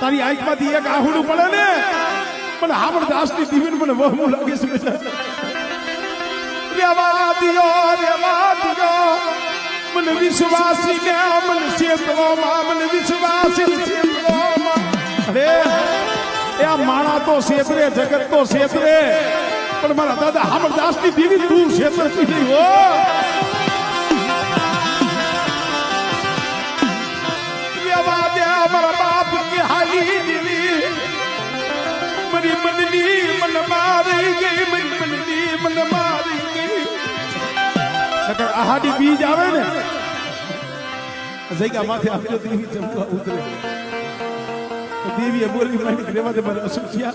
તારી આંખમાંથી એક આહુડું પડે ને? મને હામણ દાસની દીવીને મને વહમું લાગે છે. મને વિશ્વાસી ને મને ક્ષેત્રોમાં મને વિશ્વાસી અરે, એ આ માણા તો શેતરે, જગત તો શેતરે. પણ મારા દાદા હામણ દાસની દીવી તું છેતરતી નહીં હો. નકર આહાડી બીજ આવે ને, જગ્યા માથે આપજો દેવી ચમકા ઉતરે. દેવીએ બોલી મારી રેવા દે મારે અસુખ થયા.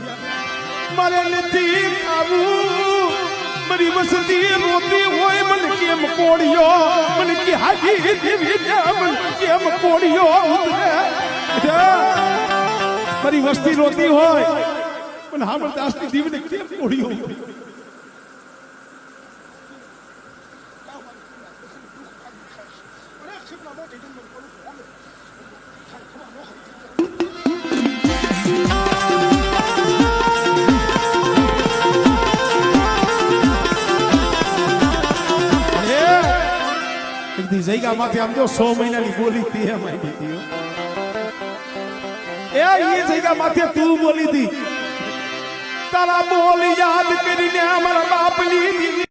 મારે નથી ખાવું. મારી વસતી રોતી હોય, મને કેમ કોડિયો મને કે હાજી દેવી મને કેમ કોડિયો ઉતરે? મારી વસ્તી રોતી હોય પણ હામળ દાસની દીવને કેમ કોડિયો ઉતરે એક દી જઈગા માથે આમ જો સો મહિનાની બોલી હતી એમ આવી હતી હો. એ એ જઈગા માથે તું બોલી હતી તારા બોલ યાદ કરીને અમારા બાપની દીદી